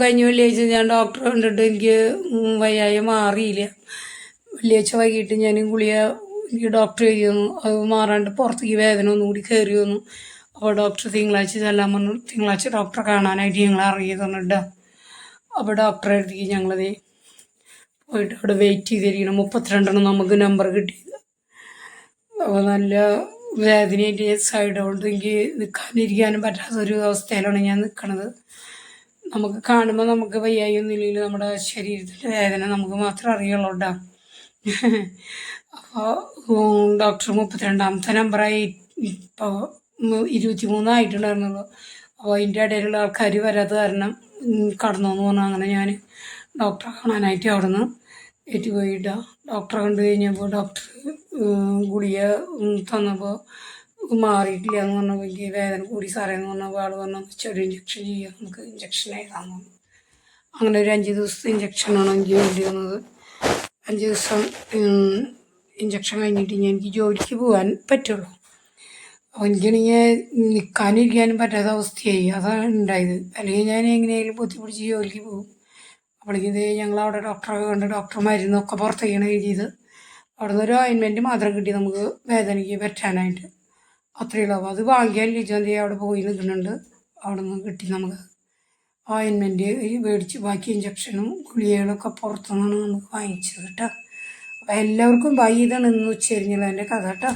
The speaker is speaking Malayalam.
കഴിഞ്ഞ വെള്ളിയാഴ്ച ഞാൻ ഡോക്ടറെ കണ്ടിട്ട് എനിക്ക് വയ്യായ മാറിയില്ല. വെള്ളിയാഴ്ച വൈകിട്ട് ഞാൻ ഗുളിക എനിക്ക് ഡോക്ടർ എഴുതി തന്നു. അത് മാറാണ്ട് പുറത്തേക്ക് വേദന ഒന്നും കൂടി കയറി വന്നു. അപ്പോൾ ഡോക്ടർ തിങ്കളാഴ്ച ചെല്ലാൻ പറഞ്ഞു. തിങ്കളാഴ്ച ഡോക്ടറെ കാണാനായിട്ട് ഞങ്ങൾ ഇറങ്ങി തന്നിട്ട് അപ്പോൾ ഡോക്ടറെ അടുത്തേക്ക് ഞങ്ങളത് പോയിട്ട് അവിടെ വെയിറ്റ് ചെയ്തിരിക്കണം മുപ്പത്തിരണ്ടെണ്ണം നമുക്ക് നമ്പർ കിട്ടിയത്. അപ്പോൾ നല്ല വേദനയായിട്ട് സൈഡ് കൊണ്ട് എനിക്ക് നിൽക്കാനിരിക്കാനും പറ്റാത്തൊരു അവസ്ഥയിലാണ് ഞാൻ നിൽക്കണത് നമുക്ക് കാണുമ്പോൾ നമുക്ക് വയ്യായൊന്നും ഇല്ലെങ്കിൽ നമ്മുടെ ശരീരത്തിൽ വേദന നമുക്ക് മാത്രം അറിയുള്ളൂ കേട്ടോ അപ്പോൾ ഡോക്ടർ മുപ്പത്തിരണ്ടാമത്തെ നമ്പറായി ഇപ്പോൾ ഇരുപത്തി മൂന്നായിട്ടുണ്ടായിരുന്നുള്ളൂ അപ്പോൾ അതിന്റെ ഇടയിലുള്ള ആൾക്കാർ വരാത്ത കാരണം കടന്നു എന്ന് പറഞ്ഞു. അങ്ങനെ ഞാൻ ഡോക്ടറെ കാണാനായിട്ട് അവിടെ നിന്ന് ഏറ്റുപോയിട്ടാണ് ഡോക്ടറെ കണ്ടു കഴിഞ്ഞപ്പോൾ ഡോക്ടർ ഗുളിക തന്നപ്പോൾ മാറിയിട്ടില്ല എന്ന് പറഞ്ഞാൽ വലിയ വേദന കൂടി സാറേ എന്ന് പറഞ്ഞാൽ ആൾ പറഞ്ഞു ചെറിയ ഇഞ്ചക്ഷൻ ചെയ്യാം. നമുക്ക് ഇഞ്ചക്ഷൻ എഴുതാമെന്ന് പറഞ്ഞു. അങ്ങനെ ഒരു അഞ്ച് ദിവസത്തെ ഇഞ്ചക്ഷനാണ് എനിക്ക് വേണ്ടി വന്നത് അഞ്ച് ദിവസം ഇഞ്ചക്ഷൻ കഴിഞ്ഞിട്ട് ഞാൻ എനിക്ക് ജോലിക്ക് പോകാൻ പറ്റുള്ളൂ. എനിക്കാണെങ്കിൽ നിൽക്കാനിരിക്കാനും പറ്റാത്ത അവസ്ഥയായി. അതാണ് ഉണ്ടായത്. അല്ലെങ്കിൽ ഞാൻ എങ്ങനെയായാലും ബുദ്ധിപിടിച്ച് ജോലിക്ക് പോകും. അപ്പോഴേക്കും ഇത് ഞങ്ങൾ അവിടെ ഡോക്ടറെ കണ്ട് ഡോക്ടർ മരുന്നൊക്കെ പുറത്തേക്കാണ് എഴുതിയത്. അവിടെ നിന്ന് ഒരു ഓയിൻമെന്റ് മാത്രം കിട്ടി നമുക്ക് വേദനയ്ക്ക് പറ്റാനായിട്ട്. അത്രയേ ഉള്ളൂ അത് വാങ്ങിയാൽ ലിജാന്തി അവിടെ പോയി നിൽക്കുന്നുണ്ട്. അവിടെ നിന്ന് കിട്ടി നമുക്ക്. ഓയിൻമെന്റ് മേടിച്ച് ബാക്കി ഇഞ്ചക്ഷനും ഗുളികകളൊക്കെ പുറത്തുനിന്നാണ് നമുക്ക് വാങ്ങിച്ചത് കേട്ടോ. അപ്പോൾ എല്ലാവർക്കും ബൈ ഇതാണ് ഇന്ന് ഉച്ചരിഞ്ഞുള്ള എന്റെ കഥ കേട്ടോ.